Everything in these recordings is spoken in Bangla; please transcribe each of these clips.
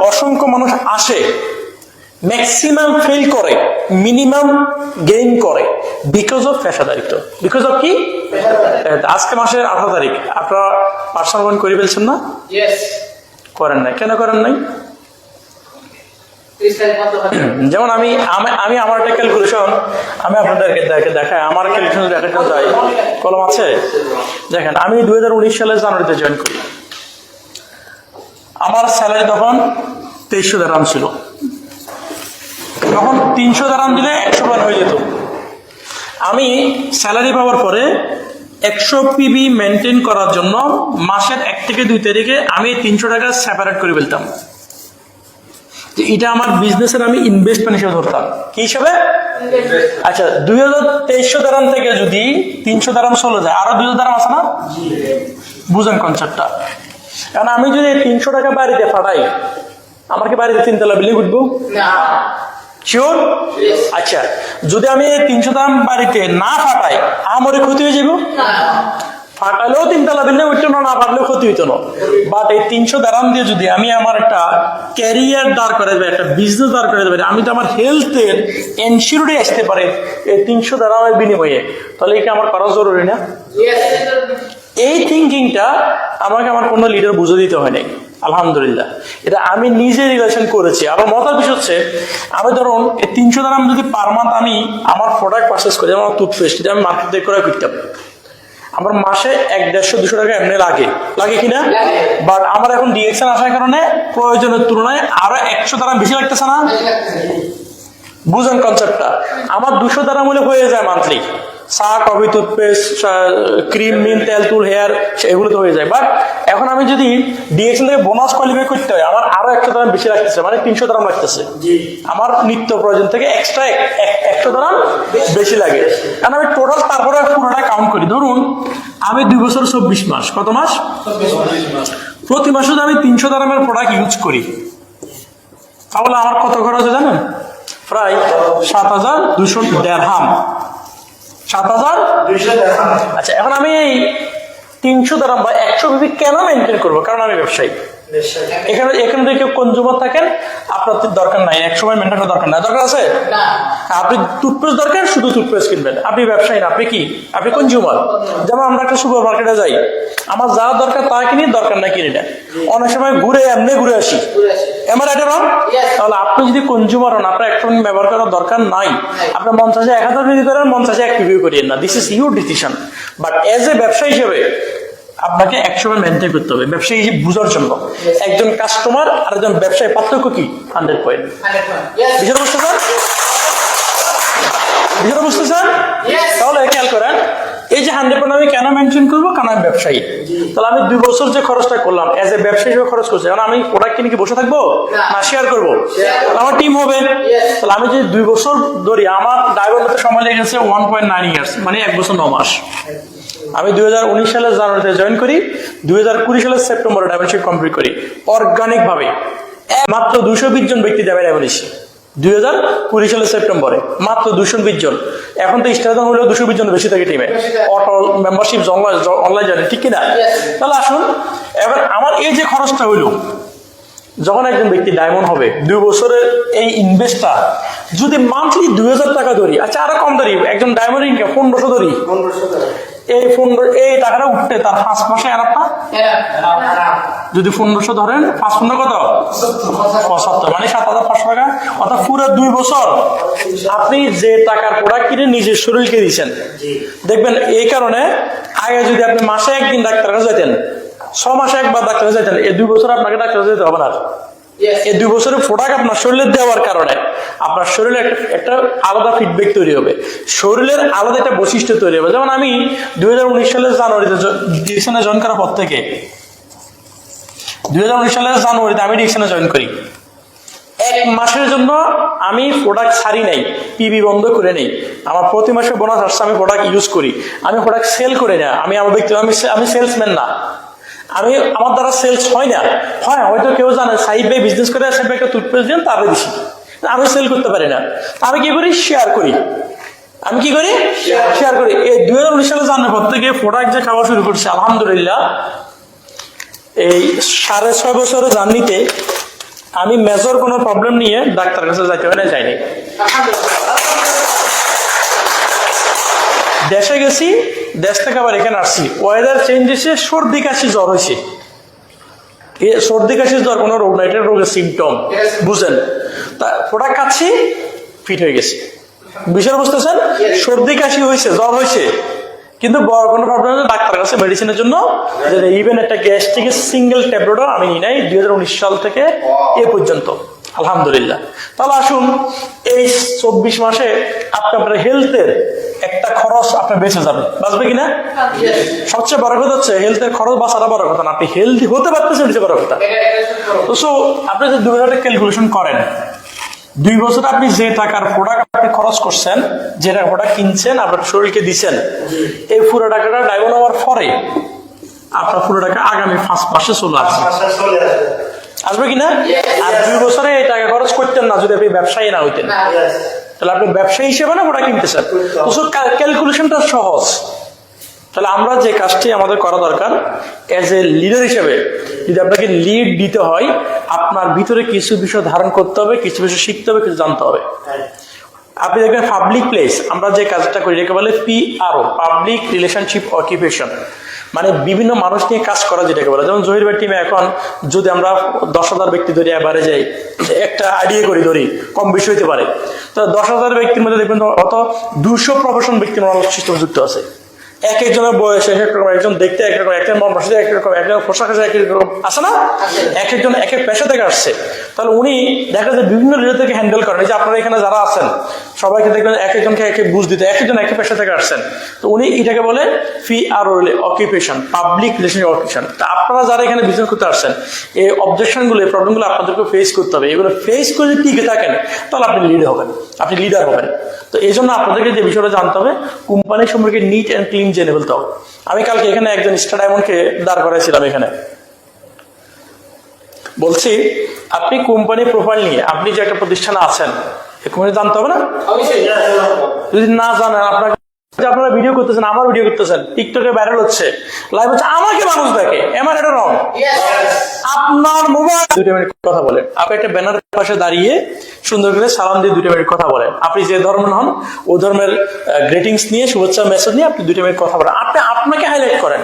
অসংখ্য মানুষ আসে ম্যাক্সিমাম ফেল করে মিনিমাম গেইন করে বিকজ অফ পেশাদারিত্ব। বিকজ অফ কি? আজকে মাসের আঠারো তারিখ আপনারা পার্সোনাল লোন করে ফেলছেন না? করেন নাই। কেন করেন নাই। যেমন আমি আমি- আমি আমার একটা ক্যালকুলেশন আমি আপনাদেরকে দেখে দেখাই। আমার ক্যালকুলেশন দেখাতে চাই। কলম আছে? দেখেন আমি দুই হাজার উনিশ সালে জানুয়ারিতে জয়েন করি। আমার স্যালারি তখন তেইশশো দারাম ছিল। তখন তিনশো দারাম দিলে একশো বার হয়ে যেত। আমি স্যালারি পাওয়ার পরে একশো পিবি মেনটেন করার জন্য মাসের এক থেকে দুই তারিখে আমি তিনশো টাকা সেপারেট করে ফেলতাম। যে এটা আমার বিজনেসের আমি ইনভেস্টমেন্ট হিসেবে ধরতাম। কি হিসাবে? আচ্ছা দুই হাজার তেইশশো দারাম থেকে যদি তিনশো দারাম চলে যায় আরও দুই হাজার দারাম আছে না? বুঝেন কনসেপ্টটা কারণ আমি যদি তিনশো টাকা বাড়িতে ফাটাই আমার কি বাড়িতে তিনতলা বিল্ডিং উঠবো। শিওর আচ্ছা যদি আমি এই তিনশো দাম বাড়িতে না ফাটাই আমারই ক্ষতি হয়ে যাব। ফাটালেও তিনতলা বিল্ডিং উঠতো না না ফাটলেও ক্ষতি হইতো না বাট এই তিনশো দারাম দিয়ে যদি আমি আমার একটা ক্যারিয়ার দাঁড় করে দেবে একটা বিজনেস দাঁড় করে দেবে আমি তো আমার হেলথের এনশিওরিটি আসতে পারে এই তিনশো দারামের বিনিময়ে তাহলে কি আমার করা জরুরি না. এই থিঙ্কিংটা আমাকে আমার কোনো লিডার বুঝে দিতে হয় নাই আলহামদুলিল্লাহ। এটা আমি নিজে রিলেশন করেছি। আমার মতার বিষয় হচ্ছে আমি ধরুন এই তিনশো দাম যদি পার মান্থ আমি আমার প্রোডাক্ট পারচেস করি যেমন টুথপেস্ট এটা আমি মার্কেট থেকে করে করতাম। আমার মাসে এক দেড়শো দুশো টাকা এমনি লাগে। লাগে কিনা? বাট আমার এখন ডিএকশন আসার কারণে প্রয়োজনের তুলনায় আরও একশো টাকা বেশি লাগতেছে না? বুঝেন কনসেপ্টটা আমার দুশো দ্বারা মূল্য হয়ে যায় মান্থলি চা কফি টুথপেস্ট ক্রিম মিন তেল তুল হেয়ার এগুলো তো হয়ে যায়। বাট এখন আমি যদি ডিএক্সএল থেকে বোনাস কোয়ালিফাই করতে হয় আমার আরও একশো দাম বেশি লাগতেছে মানে তিনশো দাম লাগতেছে। আমার নিত্য প্রয়োজন থেকে এক্সট্রা একশো দাম বেশি। লাগে। কারণ আমি টোটাল তারপরে পুরোটা কাউন্ট করি। ধরুন আমি দুই বছর চব্বিশ মাস কত মাস? প্রতি মাসে যদি আমি তিনশো দামের প্রোডাক্ট ইউজ করি তাহলে আমার কত খরচ হয় জানেন? প্রায় সাত হাজার দুশো দেড়হাম সাত হাজার? আচ্ছা এখন আমি এই তিনশো দ্বারা বা একশো বিবি কেন মেনটেন করব? কারণ আমি ব্যবসায়ী। এখানে এখানে যদি কেউ কনজুমার থাকেন আপনার দরকার নাই। এক সময় মেনটেন দরকার নাই। দরকার আছে? আপনি টুথপেস্ট দরকার শুধু টুথপেস্ট কিনবেন। আপনি ব্যবসায়ী না আপনি কি? আপনি কনজিউমার যেমন আমরা একটা সুপার মার্কেটে যাই। আমার যা দরকার তা কিনি দরকার না কিনি না। অনেক সময় ঘুরে এমনি ঘুরে আসি। এমন এটা রং তাহলে আপনি যদি কনজিউমার হন আপনার একটা ব্যবহার করার দরকার নাই। আপনার মন চাষে এক হাজার বিক্রি করেন মন চাষে এক রিভিউ করিয়েন না। This is your decision but as a ব্যবসা হিসেবে আপনাকে একসময় মেনটেন করতে হবে। ব্যবসায়ী বোঝার জন্য। একজন কাস্টমার আর একজন ব্যবসায়ী পার্থক্য কি? হান্ড্রেড পয়েন্ট 100 বিষয়টা বুঝতে চান বিষয়টা বুঝতে চান? তাহলে খেয়াল করেন এই যে হান্ড্রেড পয়েন্ট আমি কেন মেনশন করব? কারণ আমি ব্যবসায়ী। তাহলে আমি দুই বছর যে খরচটা করলাম এজ এ ব্যবসায়ী হিসেবে খরচ করছি কারণ আমি প্রোডাক্ট কিনে কি বসে থাকব? না। শেয়ার করব? তাহলে আমার টিম হবে। তাহলে আমি যদি দুই বছর ধরি আমার ড্রাইভার সময় লেগে গেছে ওয়ান পয়েন্ট নাইন ইয়ার্স মানে এক বছর ন মাস। আমি দুই সালের জানুয়ারিতে জয়েন করি, দুই সালের সেপ্টেম্বরে ডায়মন্ডশিপ কমপ্লিট করি। অর্গানিক ভাবে মাত্র দুশো বিশ জন ব্যক্তি যাবে ডায়মন্ডশিপ দুই হাজার কুড়ি সালের সেপ্টেম্বরে। মাত্র দুশো বিশ জন। এখন তো স্টার্টন হলেও দুশো বিশ জন বেশি থাকে টিমে অটো মেম্বারশিপ অনলাইন জানে ঠিক কিনা. তাহলে আসুন, এবার আমার এই যে খরচটা হইল, যখন একজন ব্যক্তি ডায়মন্ড হবে, দুই বছরের এই ইনভেস্টটা যদি মান্থলি দুই হাজার টাকা ধরি আচ্ছা আরও কম ধরি, একজন ডায়মন্ড ইনকাম পনেরোশো ধরি। এই পনেরো, এই টাকাটা উঠতে, তার পাঁচ মাসে আর একটা Yeah. যদি পনেরোশো ধরেন, পাঁচ পনেরো কত পঁচাত্তর মানে সাত হাজার পাঁচশো টাকা অর্থাৎ পুরো দুই বছর আপনি যে টাকার প্রোডাক্ট কিনে নিজের শরীরকে দিচ্ছেন দেখবেন, এই কারণে আগে যদি আপনি মাসে একদিন ডাক্তার কাছে যেতেন ছ মাসে একবার ডাক্তার কাছে যেতেন এই দুই বছর আপনাকে ডাক্তার যেতে হবে না. এই দুই বছরের প্রোডাক্ট আপনার শরীরে দেওয়ার কারণে আপনার শরীরে একটা আলাদা ফিডব্যাক তৈরি হবে। শরীরের আলাদা একটা বৈশিষ্ট্য তৈরি হবে। যেমন আমি দুই হাজার উনিশ সালের জানুয়ারিতে ডিরেকশনে জয়েন করার পর থেকে, দুই হাজার উনিশ সালের জানুয়ারিতে আমি ডিরেকশনে জয়েন করি। এক মাসের জন্য আমি প্রোডাক্ট ছাড়ি নাই পিবি বন্ধ করে নেই। আমার প্রতি মাসে বোনাস আসছে, আমি প্রোডাক্ট ইউজ করি। আমি প্রোডাক্ট সেল করে না। আমি আমার ব্যক্তি আমি আমি সেলসম্যান না। আমি আমার দ্বারা সেলস হয় না। হয়, হয়তো কেউ জানে সাইড বাই বিজনেস করে সাইড বাই একটা টুথপেস্ট দেন তারপরে দিছি। আমি সেল করতে পারি না। আমি কি করি? শেয়ার করি। আমি কি করি? শেয়ার করি। এই দুই হাজার উনিশ সালে জানার পর থেকে প্রোডাক্ট যে খাওয়া শুরু করছে আলহামদুলিল্লাহ এই সাড়ে ছয় বছরের জার্নিতে আমি মেজর কোনো প্রবলেম নিয়ে ডাক্তার কাছে যাইতে হয় না যাইনি। দেশে গেছি দেশ থেকে আবার এখানে আসছি। ওয়েদার চেঞ্জ হয়েছে সর্দি কাশি জ্বর হয়েছে। সর্দি কাশি জ্বর কোনো রোগ না এটা রোগের সিমটম বুঝেন? প্রোডাক্ট খাচ্ছি ফিট হয়ে গেছে। বিষয় বুঝতেছেন, সর্দি, কাশি হয়েছে, জ্বর হয়েছে। কিন্তু বড় কোনো প্রবলেম ডাক্তার কাছে মেডিসিনের জন্য ইভেন একটা গ্যাস্ট্রিকের সিঙ্গেল ট্যাবলেটও আমি নিই নাই দু হাজার উনিশ সাল থেকে এ পর্যন্ত। আলহামদুলিল্লাহ। তাহলে আসুন, এই চব্বিশ মাসে আপনি আপনার হেলথের একটা খরচ আপনার বেঁচে যাবে বাঁচবে কিনা? সবচেয়ে বড় কথা হচ্ছে হেলথের খরচ বাঁচাটা বড় কথা না। আপনি হেলদি হতে পারতেছেন বড় কথা। তো সো আপনি যদি দুই হাজার ক্যালকুলেশন করেন দুই বছর আপনি যে টাকার প্রোডাক্ট আপনি খরচ করছেন যে টাকা প্রোডাক্ট কিনছেন আপনার শরীরকে দিচ্ছেন এই পুরো টাকাটা ডায়মন্ড হওয়ার পরে আপনার পুরো টাকা আগামী পাঁচ মাসে চলে আসবে। আসবে। কিনা আর দুই বছরে এই টাকা খরচ করতেন না যদি আপনি ব্যবসায়ী না হইতেন। তাহলে আপনি ব্যবসায়ী হিসেবে না ওটা কিনতেছেন? তো ক্যালকুলেশনটা সহজ। তাহলে আমরা যে কাজটি আমাদের করা দরকার এজ এ লিডার হিসেবে যদি আপনাকে লিড দিতে হয় আপনার ভিতরে কিছু বিষয় ধারণ করতে হবে, কিছু বিষয় শিখতে হবে, কিছু জানতে হবে। আপনি দেখবেন পাবলিক প্লেস আমরা যে কাজটা করি, এটাকে বলে পিআরও পাবলিক রিলেশনশিপ অকিউপেশন মানে বিভিন্ন মানুষ নিয়ে কাজ করা যেটাকে বলে। যেমন জহির ভাই টিমে এখন যদি আমরা দশ হাজার ব্যক্তি ধরি এবারে যাই একটা আইডিয়া করি, ধরি, কম বেশি হইতে পারে। তো দশ হাজার ব্যক্তির মধ্যে দেখবেন অত দুশো প্রফেশন ব্যক্তির সিস্টেম যুক্ত আছে। এক একজনের বয়স এক এক রকম একজন দেখতে এক রকম একজন মন বসে এক রকম একজন পোশাক আছে এক এক রকম আছে না? এক একজন এক এক পেশা থেকে আসছে। তাহলে উনি দেখা যায় বিভিন্ন রিলে থেকে হ্যান্ডেল করেন। এই যে আপনারা এখানে যারা আছেন সবাইকে দেখবেন এক একজনকে এক বুঝ দিতে, এক একজন এক এক পেশা থেকে আসছেন। তো উনি এটাকে বলে P R occupation public relation occupation তা আপনারা যারা এখানে বিজনেস করতে আসছেন, এই অবজেকশনগুলো প্রবলেমগুলো আপনাদেরকে ফেস করতে হবে। এগুলো ফেস করে যদি টিকে থাকেন, তাহলে আপনি লিড হবেন। আপনি লিডার হবেন। তো এই জন্য আপনাদেরকে যে বিষয়টা জানতে হবে কোম্পানি সম্পর্কে নিট অ্যান্ড ক্লিন জেনে ফেলতে হবে। আমি কালকে এখানে একজন স্টার ডায়মন্ডকে দাঁড় করাইছিলাম এখানে। বলছি, আপনি কোম্পানি প্রোফাইল নিয়ে, আপনি যে একটা প্রতিষ্ঠানে আছেন জানতে হবে না? যদি না জানেন আপনাকে আপনারা ভিডিও করতেছেন আমার ভিডিও করতেছেন টিকটকে ভাইরাল হচ্ছে লাইভ হচ্ছে আমাকে মানুষ দেখে। এমন এটা রং আপনার মোবাইল দুটো মিনিট কথা বলেন। আপনি একটা ব্যানার পাশে দাঁড়িয়ে সুন্দর করে সালাম দিয়ে দুটো মিনিট কথা বলেন। আপনি যে ধর্মের হন ও ধর্মের গ্রেটিংস নিয়ে শুভেচ্ছা মেসেজ নিয়ে আপনি দুটো মিনিট কথা বলেন। আপনি আপনাকে হাইলাইট করেন।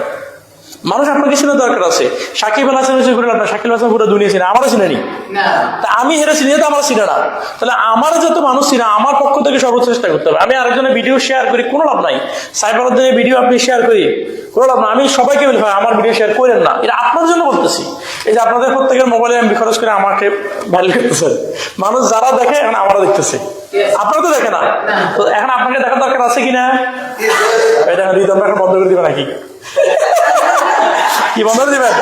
মানুষ আপনাকে চিনে দরকার আছে। সাকিব আল হাসান করে আপনার সাকিব আল হাসান পুরো দুনিয়া চিনে আমারও চিনে নি। তা আমি হেরে চিনি তো আমার চিনে না। তাহলে আমার যত মানুষ চিনে আমার পক্ষ থেকে সর্বোচ্চ চেষ্টা করতে হবে। আমি আরেকজনের ভিডিও শেয়ার করি কোনো লাভ নাই। সাইবার ভিডিও আপনি শেয়ার করি কোনো লাভ না আমি সবাইকে বলি ভাই আমার ভিডিও শেয়ার করেন না। এটা আপনার জন্য বলতেছি। এই যে আপনাদের প্রত্যেকের মোবাইলে আমি খরচ করে আমাকে ভালো করতেছেন মানুষ যারা দেখে এখন আমারও দেখতেছে। আপনারা তো দেখে না? তো এখন আপনাকে দেখার দরকার আছে কিনা? এটা রিদম এখন বন্ধ করে দিবে নাকি? কি বন্ধ করে দিবেন